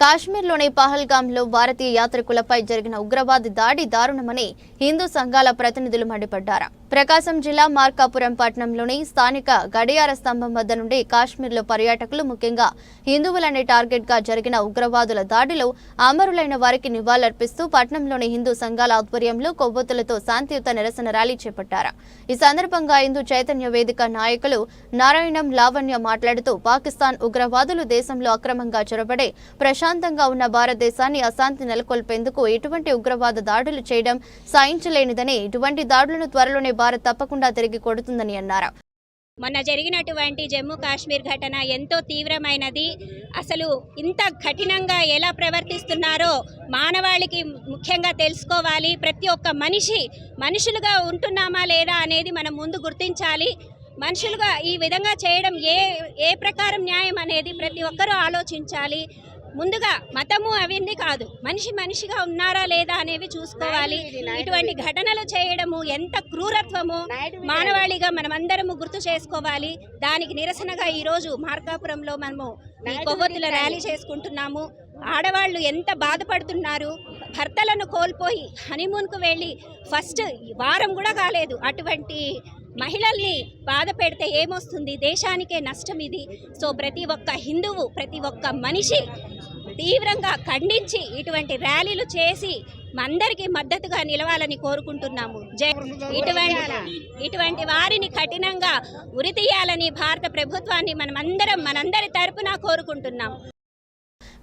కాశ్మీర్లోని పహల్గామ్లో భారతీయ యాత్రికులపై జరిగిన ఉగ్రవాది దాడి దారుణమని హిందూ సంఘాల ప్రతినిధులు మండిపడ్డారు. ప్రకాశం జిల్లా మార్కాపురం పట్టణంలోని స్థానిక గడియార స్తంభం వద్ద నుండి కాశ్మీర్లో పర్యాటకులు ముఖ్యంగా హిందువులనే టార్గెట్గా జరిగిన ఉగ్రవాదుల దాడిలో అమరులైన వారికి నివాళులర్పిస్తూ పట్టణంలోని హిందూ సంఘాల ఆధ్వర్యంలో కొవ్వొత్తులతో శాంతియుత నిరసన ర్యాలీ చేపట్టారు. ఈ సందర్భంగా హిందూ చైతన్య వేదిక నాయకులు నారాయణం లావణ్య మాట్లాడుతూ పాకిస్తాన్ ఉగ్రవాదులు దేశంలో అక్రమంగా చొరబడే ప్రశాంతంగా ఉన్న భారతదేశాన్ని అశాంతి నెలకొల్పేందుకు ఎటువంటి ఉగ్రవాద దాడులు చేయడం సాయించలేనిదని ఇటువంటి దాడులను త్వరలోనే భారత్ తప్పకుండా తిరిగి కొడుతుందని అన్నారు. మొన్న జరిగినటువంటి జమ్మూ కాశ్మీర్ ఘటన ఎంతో తీవ్రమైనది. అసలు ఇంత కఠినంగా ఎలా ప్రవర్తిస్తున్నారో మానవాళికి ముఖ్యంగా తెలుసుకోవాలి. ప్రతి ఒక్క మనిషి మనుషులుగా ఉంటున్నామా లేదా అనేది మనం ముందు గుర్తించాలి. మనుషులుగా ఈ విధంగా చేయడం ఏ ఏ ప్రకారం న్యాయం అనేది ప్రతి ఒక్కరూ ఆలోచించాలి. ముందుగా మతము అవన్నీ కాదు. మనిషి మనిషిగా ఉన్నారా లేదా అనేవి చూసుకోవాలి. ఇటువంటి ఘటనలు చేయడము ఎంత క్రూరత్వము మానవాళిగా మనమందరము గుర్తు చేసుకోవాలి. దానికి నిరసనగా ఈరోజు మార్కాపురంలో మనము కొవ్వొత్తుల ర్యాలీ చేసుకుంటున్నాము. ఆడవాళ్ళు ఎంత బాధపడుతున్నారు. భర్తలను కోల్పోయి హనీమూన్కు వెళ్ళి ఫస్ట్ వారం కూడా కాలేదు. అటువంటి మహిళల్ని బాధ పెడితే ఏమొస్తుంది? దేశానికే నష్టం ఇది. సో ప్రతి ఒక్క హిందువు ప్రతి ఒక్క మనిషి తీవ్రంగా ఖండించి ఇటువంటి ర్యాలీలు చేసి అందరికీ మద్దతుగా నిలవాలని కోరుకుంటున్నాము. ఇటువంటి ఇటువంటి వారిని కఠినంగా ఉరితీయాలని భారత ప్రభుత్వాన్ని మనమందరం మనందరి తరపున కోరుకుంటున్నాము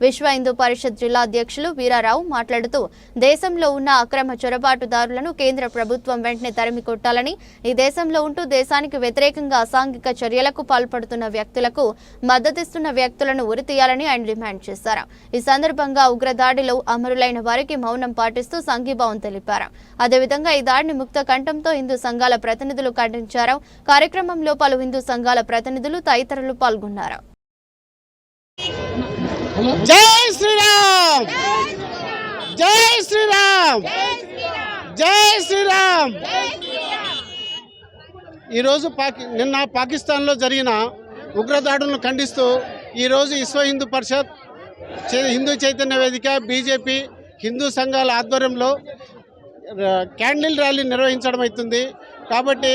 విశ్వ హిందూ పరిషత్ జిల్లా అధ్యక్షులు వీరారావు మాట్లాడుతూ దేశంలో ఉన్న అక్రమ చొరబాటుదారులను కేంద్ర ప్రభుత్వం వెంటనే తరిమి కొట్టాలని ఈ దేశంలో ఉంటూ దేశానికి వ్యతిరేకంగా అసాంఘిక చర్యలకు పాల్పడుతున్న వ్యక్తులకు మద్దతిస్తున్న వ్యక్తులను ఉరితీయాలని ఆయన డిమాండ్ చేశారు. ఈ సందర్భంగా ఉగ్రదాడిలో అమరులైన వారికి మౌనం పాటిస్తూ సంఘీభావం తెలిపారు. అదేవిధంగా ఈ దాడిని ముక్త కంఠంతో హిందూ సంఘాల ప్రతినిధులు ఖండించారు. కార్యక్రమంలో పలు హిందూ సంఘాల ప్రతినిధులు తదితరులు పాల్గొన్నారు. జై శ్రీరామ్! జై శ్రీరామ్! జై శ్రీరామ్! ఈరోజు పాకి నిన్న పాకిస్తాన్లో జరిగిన ఉగ్రదాడులను ఖండిస్తూ ఈరోజు విశ్వ హిందూ పరిషత్ హిందూ చైతన్య వేదిక బీజేపీ హిందూ సంఘాల ఆధ్వర్యంలో క్యాండిల్ ర్యాలీ నిర్వహించడం అవుతుంది. కాబట్టి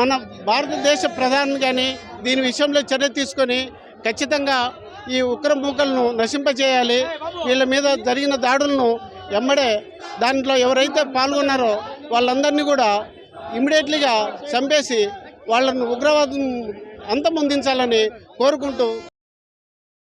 మన భారతదేశ ప్రధాని కానీ దీని విషయంలో చర్య తీసుకొని ఖచ్చితంగా ఈ ఉగ్ర మూకలను నశింపజేయాలి. వీళ్ళ మీద జరిగిన దాడులను ఎమ్మడే దాంట్లో ఎవరైతే పాల్గొన్నారో వాళ్ళందరినీ కూడా ఇమ్మీడియట్లీగా చంపేసి వాళ్ళను ఉగ్రవాదం అంతమొందించాలని కోరుకుంటూ